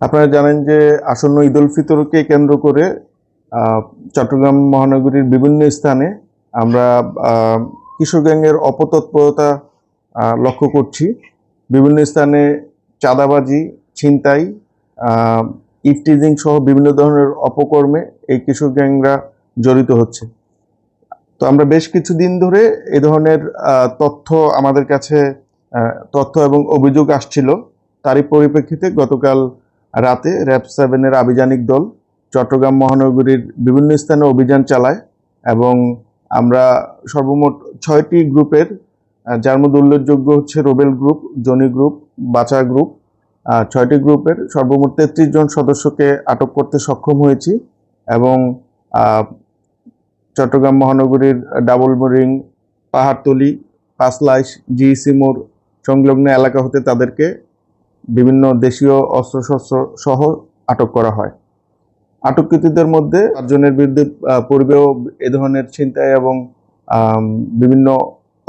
আপনারা জানেন যে আসন্ন ঈদ উল ফিতরকে কেন্দ্র করে চট্টগ্রাম মহানগরীর বিভিন্ন স্থানে আমরা কিশোর গ্যাংয়ের অপতৎপরতা লক্ষ্য করছি। বিভিন্ন স্থানে চাঁদাবাজি, ছিনতাই ইফটিজিং সহ বিভিন্ন ধরনের অপকর্মে এই কিশোর গ্যাংরা জড়িত হচ্ছে। তো আমরা বেশ কিছুদিন ধরে এ ধরনের তথ্য আমাদের কাছে তথ্য এবং অভিযোগ আসছিল। তারই পরিপ্রেক্ষিতে গতকাল রাতে র্যাব সেভেনের আভিযানিক দল চট্টগ্রাম মহানগরীর বিভিন্ন স্থানে অভিযান চালায় এবং আমরা সর্বমোট ছয়টি গ্রুপের যার মধ্যে উল্লেখযোগ্য হচ্ছে Robel group, Jony group, Bacha group ছয়টি গ্রুপের সর্বমোট তেত্রিশ জন সদস্যকে আটক করতে সক্ষম হয়েছি এবং চট্টগ্রাম মহানগরীর Double Mooring Pahartali Panchlaish GEC মোড় সংলগ্ন এলাকা হতে তাদেরকে বিভিন্ন দেশীয় অস্ত্রশস্ত্র সহ আটক করা হয়। আটককৃতদের মধ্যে পাঁচজনের বিরুদ্ধে পূর্বেও এ ধরনের ছিনতাই এবং বিভিন্ন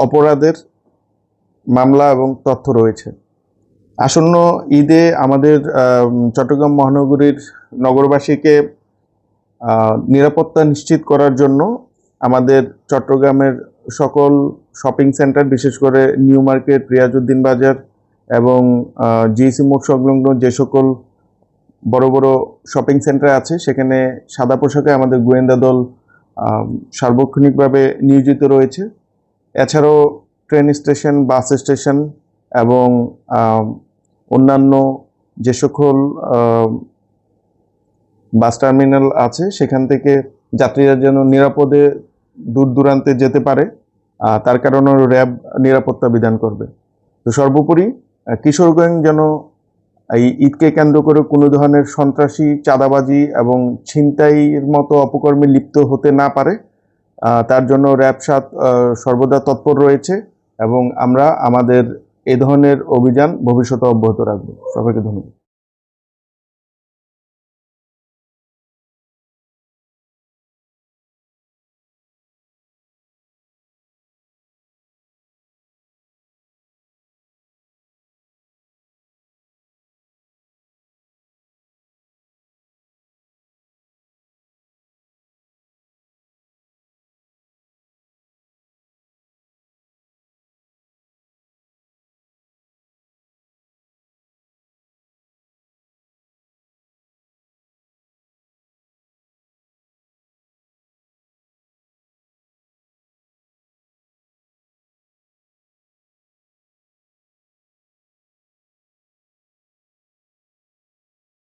অপরাধের মামলা এবং তথ্য রয়েছে। আসন্ন ঈদে আমাদের চট্টগ্রাম মহানগরীর নগরবাসীকে নিরাপত্তা নিশ্চিত করার জন্য আমাদের চট্টগ্রামের সকল শপিং সেন্টার, বিশেষ করে নিউ মার্কেট, রিয়াজউদ্দিন বাজার এবং জিএসি মোড় সংলগ্ন যে সকল বড় বড় শপিং সেন্টার আছে, সেখানে সাদা পোশাকে আমাদের গোয়েন্দা দল সার্বক্ষণিকভাবে নিয়োজিত রয়েছে। এছাড়াও ট্রেন স্টেশন বাস স্টেশন এবং অন্যান্য যে সকল বাস টার্মিনাল আছে, সেখান থেকে যাত্রীরা যেন নিরাপদে দূর দূরান্তে যেতে পারে তার কারণে র্যাব নিরাপত্তা বিধান করবে। তো সর্বোপরি কিশোরগঞ্জ যেন এই ঈদকে কেন্দ্র করে কোনো ধরনের সন্ত্রাসী, চাঁদাবাজি এবং ছিনতাইয়ের মতো অপকর্মে লিপ্ত হতে না পারে তার জন্য র্যাবসাত সর্বদা তৎপর রয়েছে এবং আমরা আমাদের এ ধরনের অভিযান ভবিষ্যতে অব্যাহত রাখব। সবাইকে ধন্যবাদ।